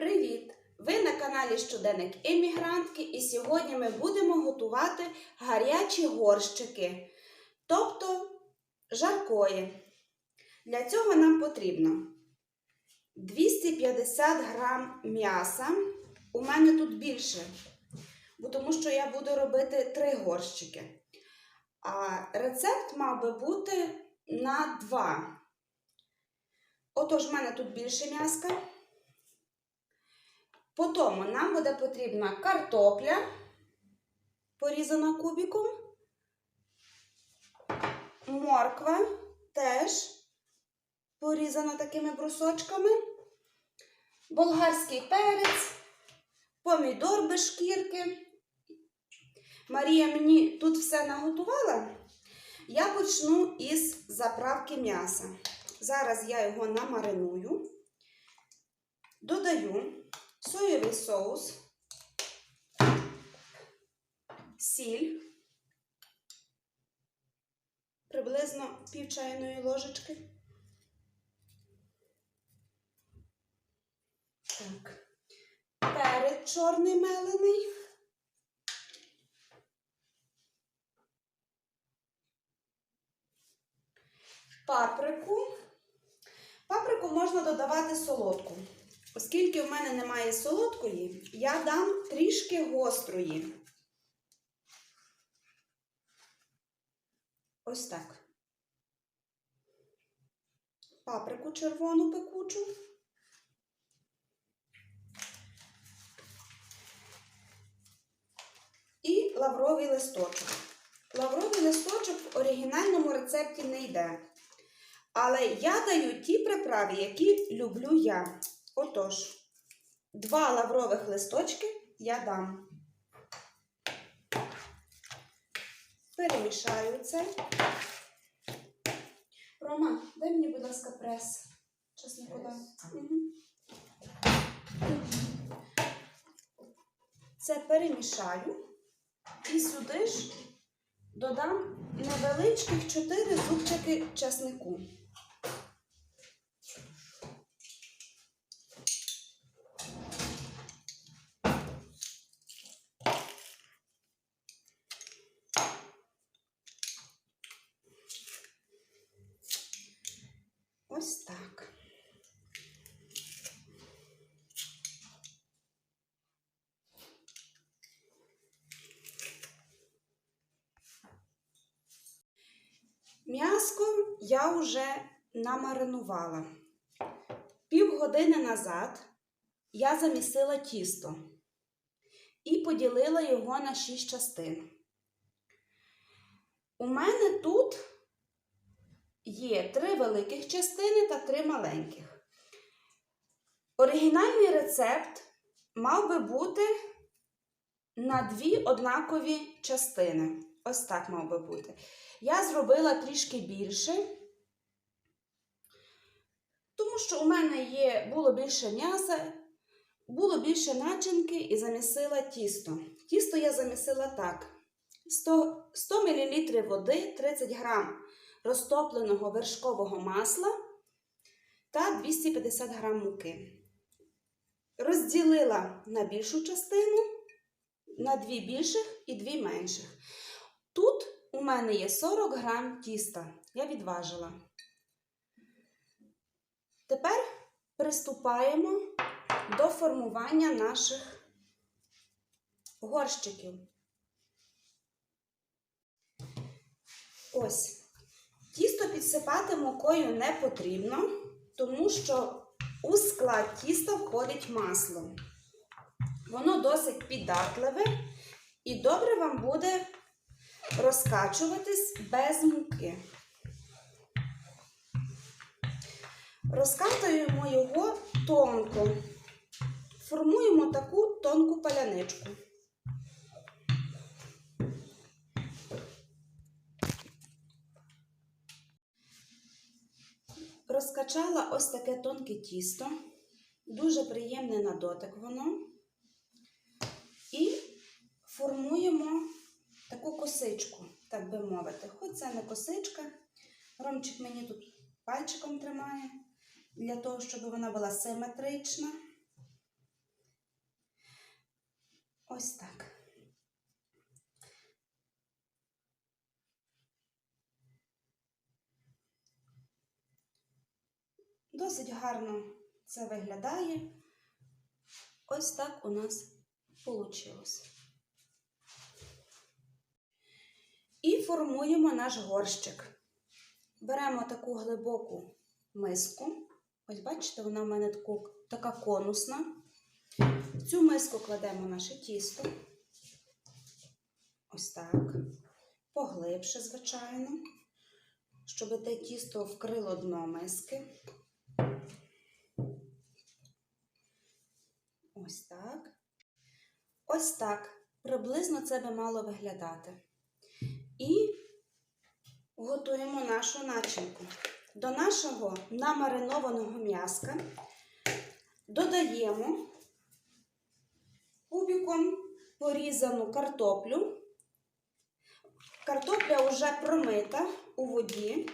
Привіт! Ви на каналі Щоденник Емігрантки, і сьогодні ми будемо готувати гарячі горщики, тобто жаркої. Для цього нам потрібно 250 грам м'яса. У мене тут більше, тому що я буду робити 3 горщики. А рецепт мав би бути на 2. Отож, в мене тут більше м'яска. Потім нам буде потрібна картопля, порізана кубиком, морква теж порізана такими брусочками, болгарський перець, помідор без шкірки. Марія мені тут все наготувала. Я почну із заправки м'яса. Зараз я його намариную, додаю соєвий соус, сіль, приблизно пів чайної ложечки. Так. Перець чорний мелений. Паприку. Паприку можна додавати солодку. Оскільки в мене немає солодкої, я дам трішки гострої. Ось так. Паприку червону пекучу. І лавровий листочок. Лавровий листочок в оригінальному рецепті не йде. Але я даю ті приправи, які люблю я. Отож, два лаврових листочки я дам. Перемішаю це. Рома, дай мені, будь ласка, прес. Чеснику дам. Мгм. Це перемішаю і сюди ж додам невеличких 4 зубчики чеснику. Ось так. М'яско я вже намаринувала. Півгодини назад я замісила тісто і поділила його на 6 частин. У мене тут є три великих частини та три маленьких. Оригінальний рецепт мав би бути на дві однакові частини. Ось так мав би бути. Я зробила трішки більше, тому що у мене є, було більше м'яса, було більше начинки і замісила тісто. Тісто я замісила так: 100, 100 мл води, 30 г розтопленого вершкового масла та 250 г муки. Розділила на більшу частину, на дві більших і дві менших. Тут у мене є 40 грам тіста. Я відважила. Тепер приступаємо до формування наших горщиків. Ось. Підсипати мукою не потрібно, тому що у склад тіста входить масло. Воно досить піддатливе і добре вам буде розкачуватись без муки. Розкатуємо його тонко, формуємо таку тонку паляничку. Скачала ось таке тонке тісто, дуже приємне на дотик воно. І формуємо таку косичку, так би мовити. Хоч це не косичка. Ромчик мені тут пальчиком тримає, для того, щоб вона була симетрична. Ось так. Досить гарно це виглядає. Ось так у нас вийшло. І формуємо наш горщик. Беремо таку глибоку миску. Ось бачите, вона в мене таку, така конусна. В цю миску кладемо наше тісто. Ось так. Поглибше, звичайно, щоб те тісто вкрило дно миски. Ось так. Ось так. Приблизно це би мало виглядати. І готуємо нашу начинку. До нашого намаринованого м'яска додаємо кубиком порізану картоплю. Картопля вже промита у воді.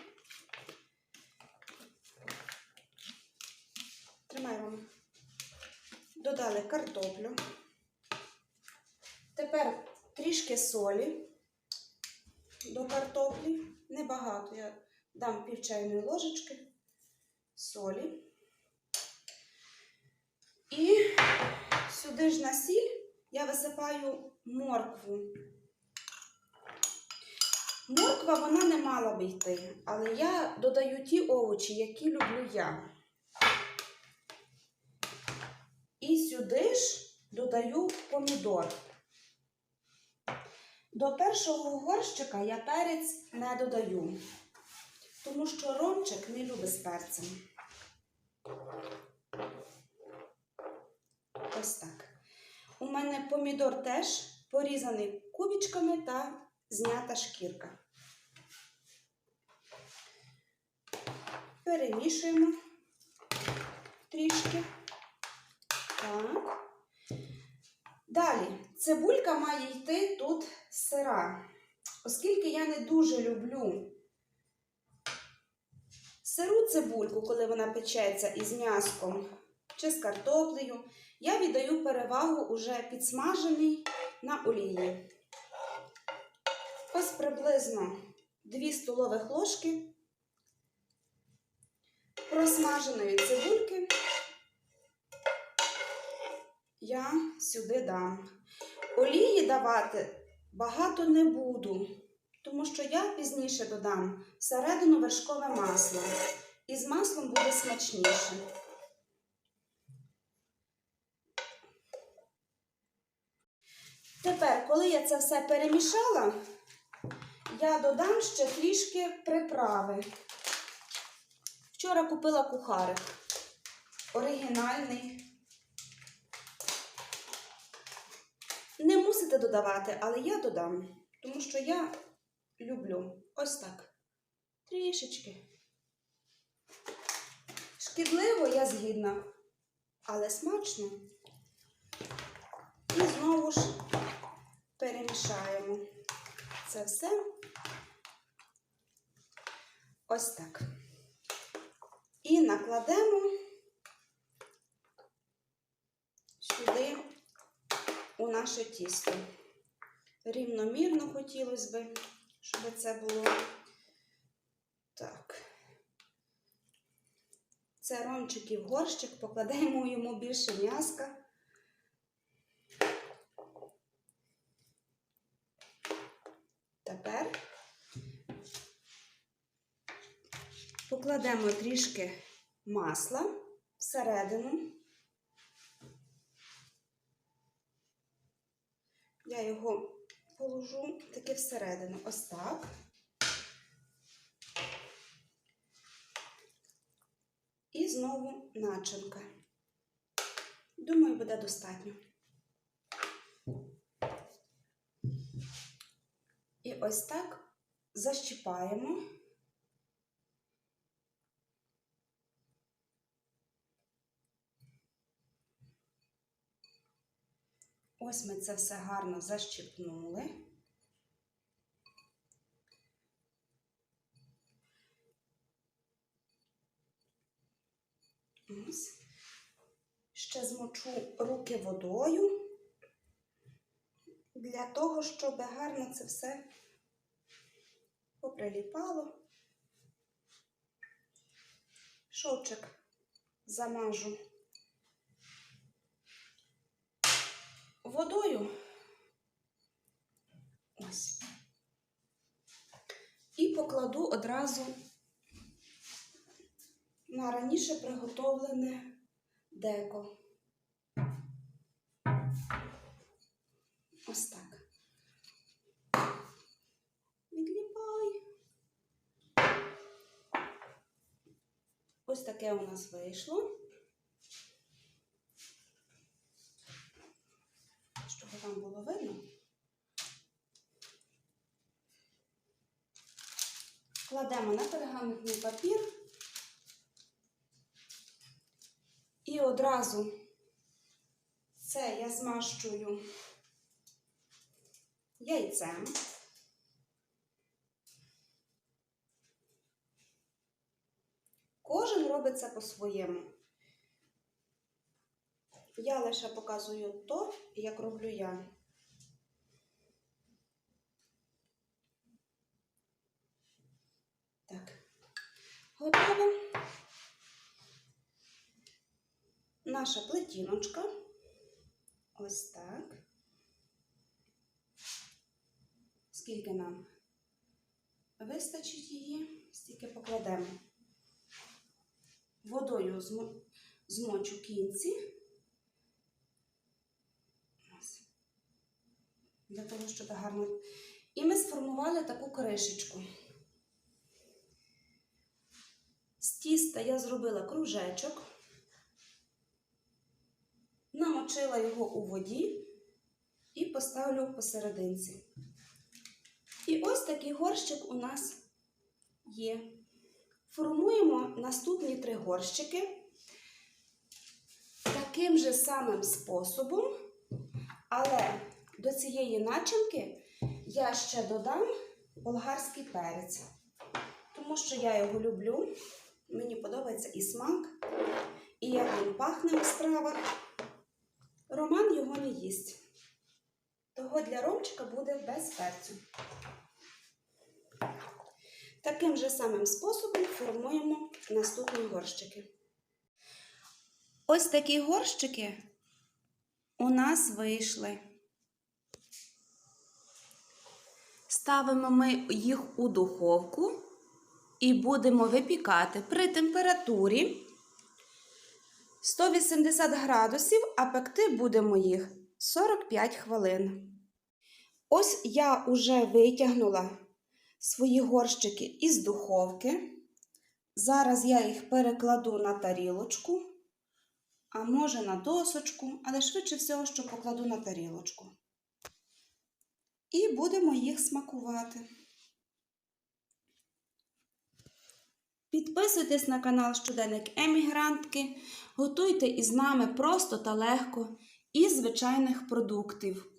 Тримай Рома. Додали картоплю. Тепер трішки солі до картоплі. Небагато. Я дам пів чайної ложечки солі. І сюди ж на сіль я висипаю моркву. Морква вона не мала би йти, але я додаю ті овочі, які люблю я. І сюди ж додаю помідор. До першого горщика я перець не додаю, тому що ромчик не любить з перцем. Ось так. У мене помідор теж порізаний кубічками та знята шкірка. Перемішуємо трішки. Так. Далі, цибулька має йти тут сира. Оскільки я не дуже люблю сиру цибульку, коли вона печеться із м'яском чи з картоплею, я віддаю перевагу уже підсмажений на олії. Ось приблизно 2 столових ложки просмаженої цибульки я сюди дам. Олії давати багато не буду, тому що я пізніше додам всередину вершкове масло. І з маслом буде смачніше. Тепер, коли я це все перемішала, я додам ще трішки приправи. Вчора купила кухарик. Оригінальний. Не мусите додавати, але я додам, тому що я люблю ось так. Трішечки. Шкідливо я згідна, але смачно. І знову ж перемішаємо це все. Ось так. І накладемо сюди у наше тісто. Рівномірно хотілося би, щоб це було так. Це ромчиків горщик, покладаємо йому більше м'яска. Тепер покладемо трішки масла всередину. Я його положу таки всередину. Ось так. І знову начинка. Думаю, буде достатньо. І ось так защіпаємо. Ось ми це все гарно защіпнули. Ось. Ще змочу руки водою. для того, щоб гарно це все поприліпало. Шовчик замажу водою. Ось. І покладу одразу на раніше приготовлене деко. Ось так. Відліпай. Ось таке у нас вийшло. Щоб вам було видно. Кладемо на пергаментний папір і одразу це я змащую яйцем. Кожен робить це по-своєму. Я лише показую то, як роблю я. Так, готово. Наша плетіночка. Ось так. Скільки нам вистачить її, стільки покладемо. Водою змочу кінці. Для того, щоб гарно. І ми сформували таку кришечку. З тіста я зробила кружечок, намочила його у воді і поставлю посерединці. І ось такий горщик у нас є. Формуємо наступні три горщики таким же самим способом, але до цієї начинки я ще додам болгарський перець, тому що я його люблю. Мені подобається і смак, і як він пахне у стравах. Роман його не їсть. Того для Ромчика буде без перцю. Таким же самим способом формуємо наступні горщики. Ось такі горщики у нас вийшли. Ставимо ми їх у духовку і будемо випікати при температурі 180 градусів, а пекти будемо їх 45 хвилин. Ось я вже витягнула свої горщики із духовки. Зараз я їх перекладу на тарілочку, а може на досочку, але швидше всього, що покладу на тарілочку. І будемо їх смакувати. Підписуйтесь на канал Щоденник Емігрантки, готуйте із нами просто та легко із звичайних продуктів.